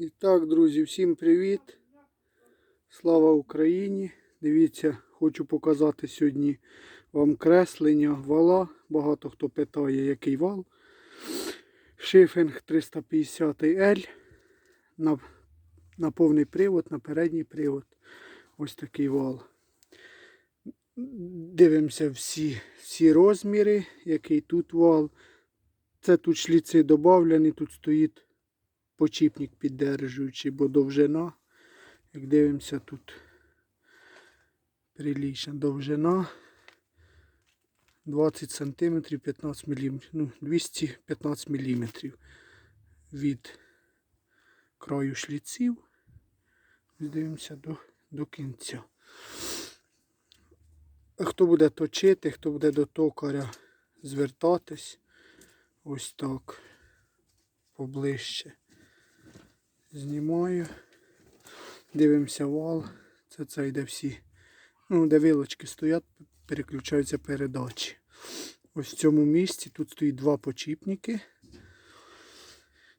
І так, друзі, всім привіт. Слава Україні! Дивіться, хочу показати сьогодні вам креслення вала. Багато хто питає, який вал. Шифінг 350L на, на повний привод, на передній привод. Ось такий вал. Дивимося всі, всі розміри, який тут вал. Це тут шліци додавлені, тут стоїть почіпник піддержуючий, бо довжина. Як дивимося, тут прилічна довжина 20 см 15 мм, ну, 215 мм від краю шліців. Дивимося до, до кінця. Хто буде точити, хто буде до токаря звертатись, ось так поближче. Знімаю. Дивимося вал. Це це йде всі. Ну, де вилочки стоять, переключаються передачі. Ось в цьому місці тут стоїть два почіпники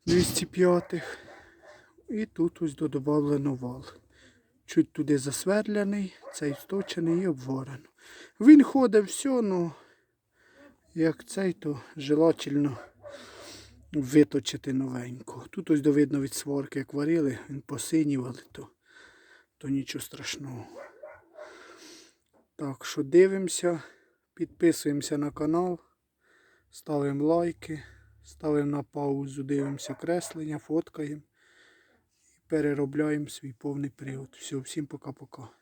205 І тут ось додавлено вал. Чуть туди засверляний, цей сточений і обварено. Він ходить все, ну як цей, то желательно виточити новенько. Тут ось довидно від сварки, як варили, він посинівали, то, то нічого страшного. Так що дивимося, підписуємося на канал, ставимо лайки, ставимо на паузу, дивимося креслення, фоткаємо і переробляємо свій повний привод. Все, всім пока-пока.